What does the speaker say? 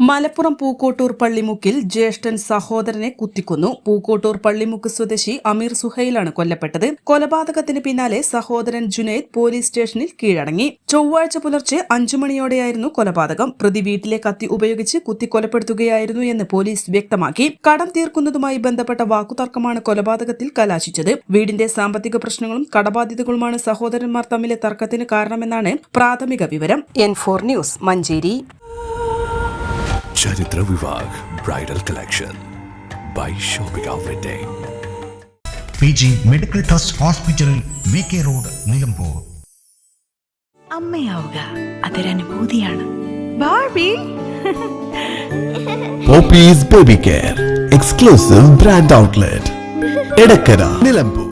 Malappuram Pookkottur പള്ളിമുക്കിൽ ജ്യേഷ്ഠൻ സഹോദരനെ കുത്തിക്കൊന്നു. പൂക്കോട്ടൂർ പള്ളിമുക്ക് സ്വദേശി അമീർ സുഹൈലാണ് കൊല്ലപ്പെട്ടത്. കൊലപാതകത്തിന് പിന്നാലെ സഹോദരൻ ജുനൈദ് പോലീസ് സ്റ്റേഷനിൽ കീഴടങ്ങി. ചൊവ്വാഴ്ച പുലർച്ചെ അഞ്ചു മണിയോടെയായിരുന്നു കൊലപാതകം. പ്രതി വീട്ടിലെ കത്തി ഉപയോഗിച്ച് കുത്തിക്കൊലപ്പെടുത്തുകയായിരുന്നു എന്ന് പോലീസ് വ്യക്തമാക്കി. കടം തീർക്കുന്നതുമായി ബന്ധപ്പെട്ട വാക്കുതർക്കമാണ് കൊലപാതകത്തിൽ കലാശിച്ചത്. വീടിന്റെ സാമ്പത്തിക പ്രശ്നങ്ങളും കടബാധ്യതകളുമാണ് സഹോദരന്മാർ തമ്മിലെ തർക്കത്തിന് കാരണമെന്നാണ് പ്രാഥമിക വിവരം. N four news Manjeri. Charithra Vivah bridal collection by shopping wedding P G medical trust hospital V K road Nilambur. അമ്മയാവുക. അതൊരനുഭൂതിയാണ് Barbie Poppies baby care exclusive brand outlet Edakkara Nilambur.